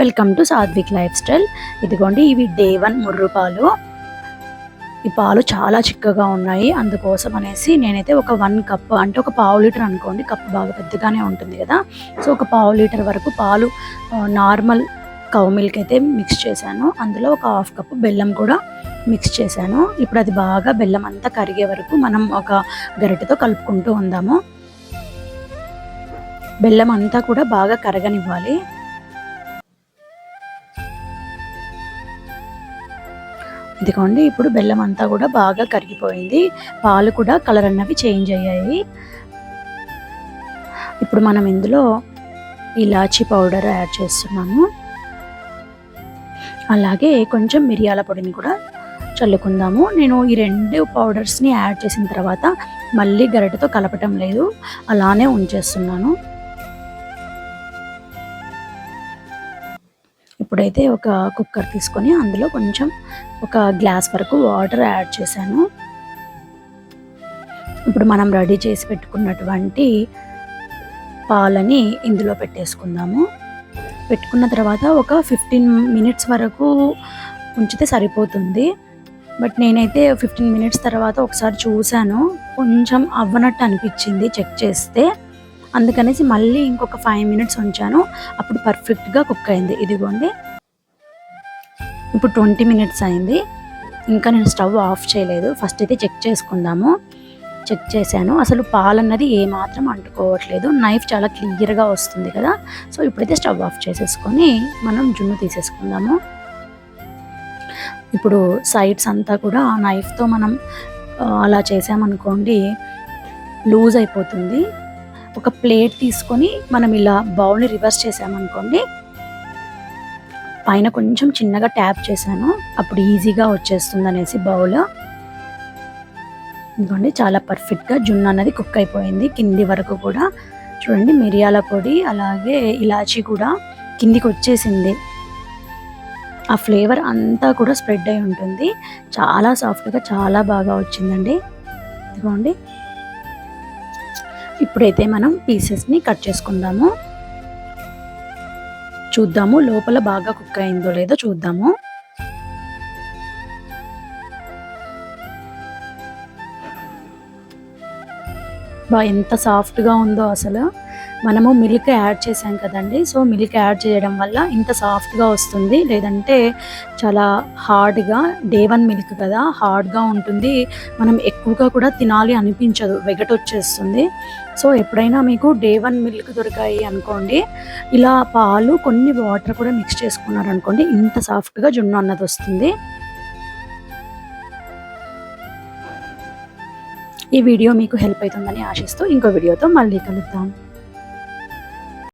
Welcome to Satvik lifestyle ఇదిగోండి ఇవి day one ముర్రు పాలు. ఈ పాలు చాలా చిక్కగా ఉన్నాయి. అందుకోసం అనేసి నేనైతే ఒక వన్ కప్ అంటే ఒక పావు లీటర్ అనుకోండి కప్ బాగా పెద్దగానే ఉంటుంది కదా. సో ఒక పావు లీటర్ వరకు పాలు నార్మల్ కౌ మిల్క్ అయితే మిక్స్ చేశాను. అందులో ఒక హాఫ్ కప్ బెల్లం కూడా మిక్స్ చేశాను. ఇప్పుడు అది బాగా బెల్లం అంతా కరిగే వరకు మనం ఒక గరిటెతో కలుపుకుంటూ ఉందాము. బెల్లం అంతా కూడా బాగా కరగనివ్వాలి. ఇదిగోండి ఇప్పుడు బెల్లం అంతా కూడా బాగా కరిగిపోయింది. పాలు కూడా కలర్ అన్నవి చేంజ్ అయ్యాయి. ఇప్పుడు మనం ఇందులో ఇలాచీ పౌడర్ యాడ్ చేస్తున్నాము. అలాగే కొంచెం మిరియాల పొడిని కూడా చల్లుకుందాము. నేను ఈ రెండు పౌడర్స్ని యాడ్ చేసిన తర్వాత మళ్ళీ గరిటతో కలపటం లేదు. అలానే ఉంచేస్తున్నాను. ఇప్పుడైతే ఒక కుక్కర్ తీసుకొని అందులో కొంచెం ఒక గ్లాస్ వరకు వాటర్ యాడ్ చేశాను. ఇప్పుడు మనం రెడీ చేసి పెట్టుకున్నటువంటి పాలని ఇందులో పెట్టేసుకుందాము. పెట్టుకున్న తర్వాత ఒక ఫిఫ్టీన్ మినిట్స్ వరకు ఉంచితే సరిపోతుంది. బట్ నేనైతే ఫిఫ్టీన్ మినిట్స్ తర్వాత ఒకసారి చూశాను. కొంచెం అవ్వనట్టు అనిపించింది చెక్ చేస్తే. అందుకనేసి మళ్ళీ ఇంకొక ఫైవ్ మినిట్స్ ఉంచాను. అప్పుడు పర్ఫెక్ట్గా కుక్ అయింది. ఇదిగోండి. ఇప్పుడు ట్వంటీ మినిట్స్ అయింది. ఇంకా నేను స్టవ్ ఆఫ్ చేయలేదు. ఫస్ట్ అయితే చెక్ చేసుకుందాము. చెక్ చేశాను. అసలు పాలు అన్నది ఏమాత్రం అంటుకోవట్లేదు. నైఫ్ చాలా క్లియర్గా వస్తుంది కదా. సో ఇప్పుడైతే స్టవ్ ఆఫ్ చేసేసుకొని మనం జున్ను తీసేసుకుందాము. ఇప్పుడు సైడ్స్ అంతా కూడా నైఫ్తో మనం అలా చేసామనుకోండి లూజ్ అయిపోతుంది. ఒక ప్లేట్ తీసుకొని మనం ఇలా బౌల్ని రివర్స్ చేసామనుకోండి పైన కొంచెం చిన్నగా ట్యాప్ చేశాను. అప్పుడు ఈజీగా వచ్చేస్తుంది అనేసి బౌల్. ఇదిగోండి చాలా పర్ఫెక్ట్గా జున్ను అన్నది కుక్ అయిపోయింది. కింది వరకు కూడా చూడండి మిరియాల పొడి అలాగే ఇలాచీ కూడా కిందికి వచ్చేసింది ఆ ఫ్లేవర్ అంతా కూడా స్ప్రెడ్ అయి ఉంటుంది. చాలా సాఫ్ట్గా చాలా బాగా వచ్చిందండి. ఇదిగోండి ఇప్పుడైతే మనం పీసెస్ని కట్ చేసుకుందాము. చూద్దాము లోపల బాగా కుక్ అయిందో లేదో చూద్దాము. బా ఎంత సాఫ్ట్గా ఉందో అసలు. మనము మిల్క్ యాడ్ చేసాం కదండి. సో మిల్క్ యాడ్ చేయడం వల్ల ఇంత సాఫ్ట్గా వస్తుంది. లేదంటే చాలా హార్డ్గా డే వన్ మిల్క్ కదా హార్డ్గా ఉంటుంది. మనం ఎక్కువగా కూడా తినాలి అనిపించదు. వెగట్ వచ్చేస్తుంది. సో ఎప్పుడైనా మీకు డే వన్ మిల్క్ దొరికాయి అనుకోండి. ఇలా పాలు కొన్ని వాటర్ కూడా మిక్స్ చేసుకున్నారు అనుకోండి ఇంత సాఫ్ట్గా జున్ను అన్నది వస్తుంది. ఈ వీడియో మీకు హెల్ప్ అవుతుందని ఆశిస్తూ ఇంకో వీడియోతో మళ్ళీ కలుద్దాం.